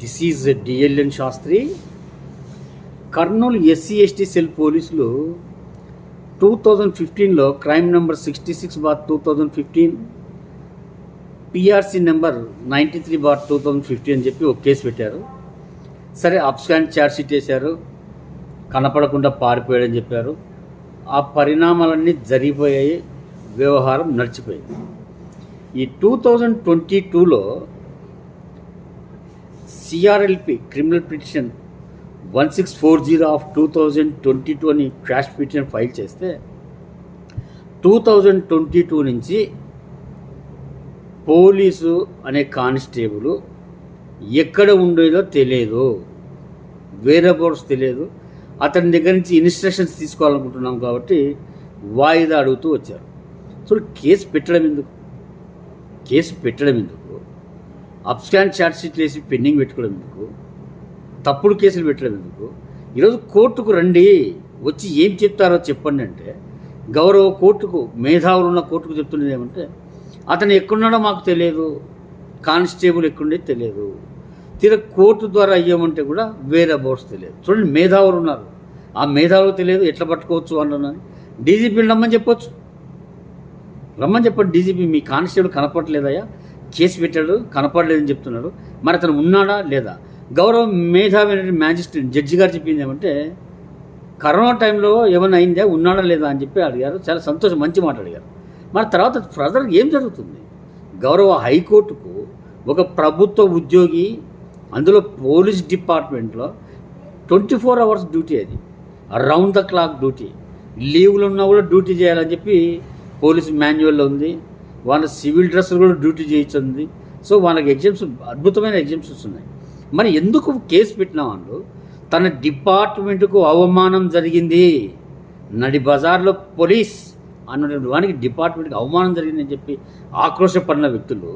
This is DLN Shastri Kurnool SC ST cell పోలీసులు two thousand ఫిఫ్టీన్లో crime number sixty six bar two thousand fifteen PRC number ninety three bar two thousand fifteen అని చెప్పి ఒక case పెట్టారు. సరే అప్స్కాన్ charge sheet వేశారు. కనపడకుండా పారిపోయాడని చెప్పారు. ఆ పరిణామాలన్నీ జరిగిపోయాయి. వ్యవహారం నడిచిపోయింది. ఈ టూ థౌజండ్ ట్వంటీ టూలో CRLP criminal petition one six four zero of two thousand twenty two అని క్రాష్ పిటిషన్ ఫైల్ చేస్తే టూ థౌజండ్ ట్వంటీ టూ నుంచి పోలీసు అనే కానిస్టేబుల్ ఎక్కడ ఉండేదో తెలియదు. వేరే బోర్డ్స్ తెలియదు. అతని దగ్గర నుంచి ఇన్స్ట్రక్షన్స్ తీసుకోవాలనుకుంటున్నాం కాబట్టి వాయిదా అడుగుతూ వచ్చారు. సో కేసు పెట్టడం ఎందుకు? కేసు పెట్టడం ఎందుకు? అప్స్కాన్ ఛార్జ్ షీట్ వేసి పెండింగ్ పెట్టుకోవడం ఎందుకు? తప్పుడు కేసులు పెట్టడం ఎందుకు? ఈరోజు కోర్టుకు రండి వచ్చి ఏం చెప్తారో చెప్పండి అంటే గౌరవ కోర్టుకు మేధావులు ఉన్న కోర్టుకు చెప్తున్నది ఏమంటే అతను ఎక్కడున్నాడో మాకు తెలియదు కానిస్టేబుల్ ఎక్కడుండే తెలియదు. తీర కోర్టు ద్వారా అయ్యామంటే కూడా వేరే బోర్డ్స్ తెలియదు. చూడండి మేధావులు ఉన్నారు. ఆ మేధావులు తెలియదు ఎట్లా పట్టుకోవచ్చు అన్నానని డీజీపీని రమ్మని చెప్పొచ్చు. రమ్మని చెప్పండి డీజీపీ మీ కానిస్టేబుల్ కనపట్లేదయ్యా కేసు పెట్టాడు కనపడలేదని చెప్తున్నాడు. మరి అతను ఉన్నాడా లేదా? గౌరవ మేధావి మ్యాజిస్ట్రేట్ జడ్జి గారు చెప్పింది ఏమంటే కరోనా టైంలో ఏమైనా అయిందా ఉన్నాడా లేదా అని చెప్పి అడిగారు. చాలా సంతోషం మంచి మాట అడిగారు. మరి తర్వాత ఫర్దర్ ఏం జరుగుతుంది? గౌరవ హైకోర్టుకు ఒక ప్రభుత్వ ఉద్యోగి అందులో పోలీస్ డిపార్ట్మెంట్లో ట్వంటీ ఫోర్ అవర్స్ డ్యూటీ అది. Round the clock duty. లీవ్లు ఉన్నా కూడా డ్యూటీ చేయాలని చెప్పి పోలీస్ మాన్యువల్లో ఉంది. వాళ్ళ సివిల్ డ్రెస్సులు కూడా డ్యూటీ చేయించింది సో వాళ్ళకి ఎగ్జామ్స్ అద్భుతమైన ఎగ్జామ్స్ ఉన్నాయి మరి ఎందుకు కేసు పెట్టిన వాళ్ళు తన డిపార్ట్మెంట్కు అవమానం జరిగింది. నడి బజార్లో పోలీస్ అన్నటువంటి వానికి డిపార్ట్మెంట్కి అవమానం జరిగిందని చెప్పి ఆక్రోశపడిన వ్యక్తులు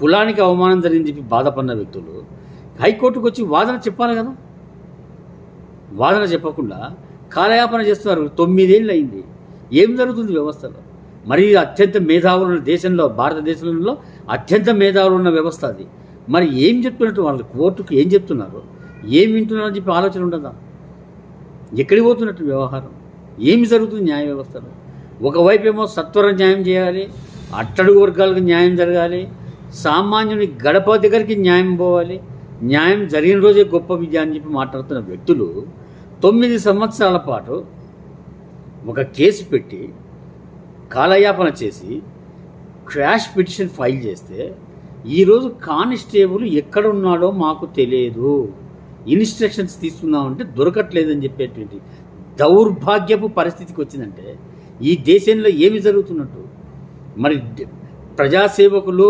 కులానికి అవమానం జరిగిందని చెప్పి బాధపడిన వ్యక్తులు హైకోర్టుకు వచ్చి వాదన చెప్పాలి కదా? వాదన చెప్పకుండా కాలయాపన చేస్తున్నారు. తొమ్మిదేళ్ళు అయింది. ఏం జరుగుతుంది వ్యవస్థలో? మరి అత్యంత మేధావులు ఉన్న దేశంలో భారతదేశంలో అత్యంత మేధావులు ఉన్న వ్యవస్థ అది. మరి ఏం చెప్తున్నట్టు వాళ్ళు కోర్టుకు ఏం చెప్తున్నారు? ఏం వింటున్నారని చెప్పి ఆలోచన ఉండదా? ఎక్కడికి పోతున్నట్టు వ్యవహారం? ఏమి జరుగుతుంది న్యాయ వ్యవస్థలో? ఒకవైపు ఏమో సత్వర న్యాయం చేయాలి అట్టడుగు వర్గాలకు న్యాయం జరగాలి సామాన్యుని గడప దగ్గరికి న్యాయం పోవాలి న్యాయం జరిగిన రోజే గొప్ప విద్య అని చెప్పి మాట్లాడుతున్న వ్యక్తులు తొమ్మిది సంవత్సరాల పాటు ఒక కేసు పెట్టి కాలయాపన చేసి క్రాష్ పిటిషన్ ఫైల్ చేస్తే ఈరోజు కానిస్టేబుల్ ఎక్కడ ఉన్నాడో మాకు తెలియదు. ఇన్స్ట్రక్షన్స్ తీసుకుందామంటే దొరకట్లేదని చెప్పేటువంటి దౌర్భాగ్యపు పరిస్థితికి వచ్చిందంటే ఈ దేశంలో ఏమి జరుగుతున్నట్టు? మరి ప్రజాసేవకులు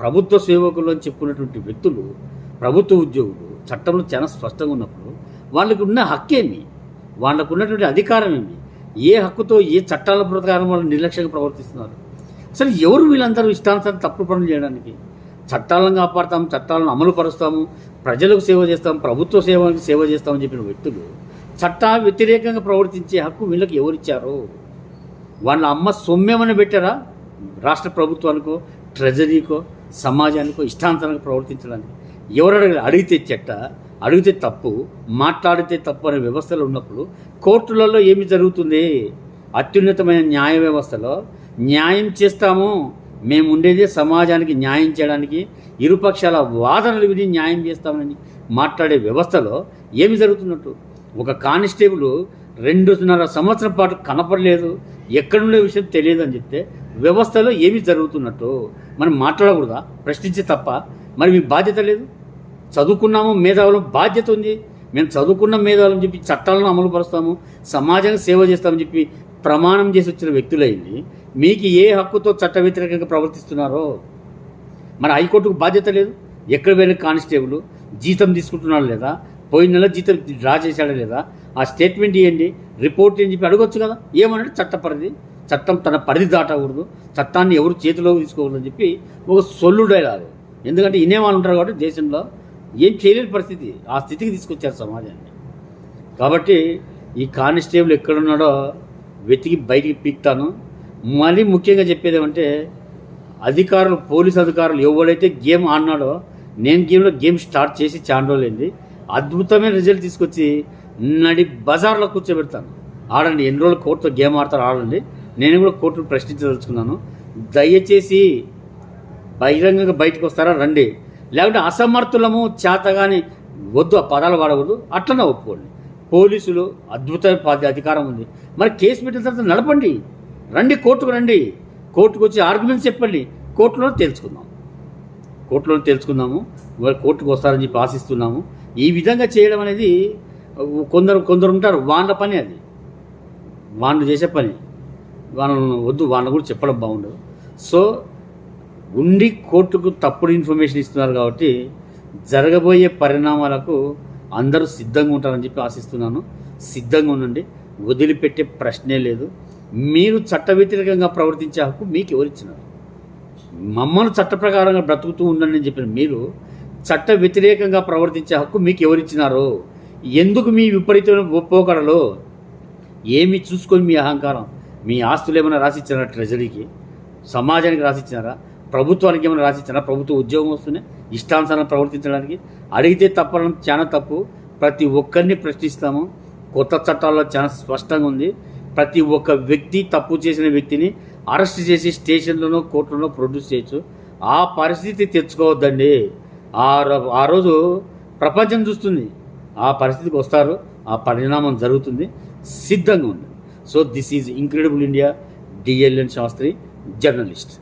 ప్రభుత్వ సేవకులు అని చెప్పుకున్నటువంటి వ్యక్తులు ప్రభుత్వ ఉద్యోగులు చట్టంలో చాలా స్పష్టంగా ఉన్నప్పుడు వాళ్ళకు ఉన్న హక్కేమి? వాళ్ళకు ఉన్నటువంటి అధికారం ఏమి? ఏ హక్కుతో ఏ చట్టాల ప్రకారం వాళ్ళు నిర్లక్ష్యంగా ప్రవర్తిస్తున్నారు? అసలు ఎవరు వీళ్ళందరూ ఇష్టానుసారం తప్పుడు పనులు చేయడానికి? చట్టాలను కాపాడతాం చట్టాలను అమలు పరుస్తాము ప్రజలకు సేవ చేస్తాం ప్రభుత్వ సేవకి సేవ చేస్తామని చెప్పిన వ్యక్తులు చట్ట వ్యతిరేకంగా ప్రవర్తించే హక్కు వీళ్ళకి ఎవరిచ్చారు? వాళ్ళ అమ్మ సొమ్మేమని పెట్టారా? రాష్ట్ర ప్రభుత్వానికో ట్రెజరీకో సమాజానికో ఇష్టాంతరంగా ప్రవర్తించడానికి ఎవరు అడిగితే చట్ట? అడిగితే తప్పు మాట్లాడితే తప్పు అనే వ్యవస్థలో ఉన్నప్పుడు కోర్టులలో ఏమి జరుగుతుంది? అత్యున్నతమైన న్యాయ వ్యవస్థలో న్యాయం చేస్తాము. మేము ఉండేది సమాజానికి న్యాయం చేయడానికి ఇరుపక్షాల వాదనలు విని న్యాయం చేస్తామని మాట్లాడే వ్యవస్థలో ఏమి జరుగుతున్నట్టు? ఒక కానిస్టేబుల్ రెండున్నర సంవత్సరం పాటు కనపడలేదు ఎక్కడుండే విషయం తెలియదు అని చెప్తే వ్యవస్థలో ఏమి జరుగుతున్నట్టు? మనం మాట్లాడకూడదా? ప్రశ్నించే తప్ప? మరి మీ బాధ్యత లేదు? చదువుకున్నాము మేధావులం బాధ్యత ఉంది. మేము చదువుకున్న మేధావులని చెప్పి చట్టాలను అమలు పరుస్తాము సమాజానికి సేవ చేస్తామని చెప్పి ప్రమాణం చేసి వచ్చిన వ్యక్తులైంది. మీకు ఏ హక్కుతో చట్ట వ్యతిరేకంగా ప్రవర్తిస్తున్నారో? మరి హైకోర్టుకు బాధ్యత లేదు. ఎక్కడ వెళ్ళిన కానిస్టేబుల్ జీతం తీసుకుంటున్నాడు లేదా? పోయిన నెల జీతం డ్రా చేశాడా లేదా? ఆ స్టేట్మెంట్ ఇవ్వండి రిపోర్ట్ అని చెప్పి అడగొచ్చు కదా. ఏమన్నాడు? చట్ట పరిధి. చట్టం తన పరిధి దాటకూడదు. చట్టాన్ని ఎవరు చేతిలోకి తీసుకోకూడదని చెప్పి ఒక సొల్లు ఎందుకంటే ఇనేవాళ్ళు ఉంటారు కాబట్టి దేశంలో ఏం చేయలేని పరిస్థితి. ఆ స్థితికి తీసుకొచ్చారు సమాజాన్ని. కాబట్టి ఈ కానిస్టేబుల్ ఎక్కడున్నాడో వెతికి బయటికి పీక్తాను. మళ్ళీ ముఖ్యంగా చెప్పేది ఏమంటే అధికారులు పోలీస్ అధికారులు ఎవడైతే గేమ్ ఆడినాడో నేను గేమ్లో గేమ్ స్టార్ట్ చేసి చాలా అద్భుతమైన రిజల్ట్ తీసుకొచ్చి నడి బజార్లో కూర్చోబెడతాను. ఆడండి ఎన్ని రోజులు కోర్టులో గేమ్ ఆడతారు ఆడండి. నేను కూడా కోర్టును ప్రశ్నించదలుచుకున్నాను. దయచేసి బహిరంగంగా బయటకు వస్తారా? రండి. లేకుంటే అసమర్థులము చేతగాని వద్దు ఆ పదాలు వాడకూడదు. అట్లనే ఒప్పుకోండి. పోలీసులు అద్భుతమైన అధికారం ఉంది. మరి కేసు పెట్టిన తర్వాత నడపండి. రండి కోర్టుకు రండి. కోర్టుకు వచ్చి ఆర్గ్యుమెంట్స్ చెప్పండి. కోర్టులో తెలుసుకుందాం కోర్టులో తెలుసుకుందాము వాళ్ళు కోర్టుకు వస్తారని చెప్పి ఆశిస్తున్నాము. ఈ విధంగా చేయడం అనేది కొందరు కొందరు ఉంటారు. వాళ్ళ పని అది. వాళ్ళు చేసే పని. వాళ్ళను వద్దు వాళ్ళని కూడా చెప్పడం బాగుండదు. సో ఉండి కోర్టుకు తప్పుడు ఇన్ఫర్మేషన్ ఇస్తున్నారు కాబట్టి జరగబోయే పరిణామాలకు అందరూ సిద్ధంగా ఉంటారని చెప్పి ఆశిస్తున్నాను. సిద్ధంగా ఉండండి. వదిలిపెట్టే ప్రశ్నే లేదు. మీరు చట్ట వ్యతిరేకంగా ప్రవర్తించే హక్కు మీకు ఎవరిచ్చినారు మమ్మల్ని చట్ట ప్రకారంగా బ్రతుకుతూ ఉండండి అని చెప్పిన మీరు చట్ట వ్యతిరేకంగా ప్రవర్తించే హక్కు మీకు ఎవరిచ్చినారో ఎందుకు మీ విపరీతమైన ఒప్పోకడలో ఏమి చూసుకొని మీ అహంకారం? మీ ఆస్తులు ఏమైనా రాసిచ్చారా ట్రెజరీకి సమాజానికి రాసిచ్చినారా ప్రభుత్వానికి ఏమైనా రాసిచ్చారా ప్రభుత్వ ఉద్యోగం వస్తూనే ఇష్టానుసారం ప్రవర్తించడానికి. అడిగితే తప్పడం చాలా తప్పు. ప్రతి ఒక్కరిని ప్రశ్నిస్తాము. కొత్త చట్టాల్లో చాలా స్పష్టంగా ఉంది. ప్రతి ఒక్క వ్యక్తి తప్పు చేసిన వ్యక్తిని అరెస్ట్ చేసి స్టేషన్లోనో కోర్టులోనో ప్రొడ్యూస్ చేయొచ్చు. ఆ పరిస్థితి తెచ్చుకోవద్దండి. ఆ ఆ రోజు ప్రపంచం చూస్తుంది. ఆ పరిస్థితికి వస్తారు. ఆ పరిణామం జరుగుతుంది. సిద్ధంగా ఉంది. So this is incredible India. DLN Shastri journalist.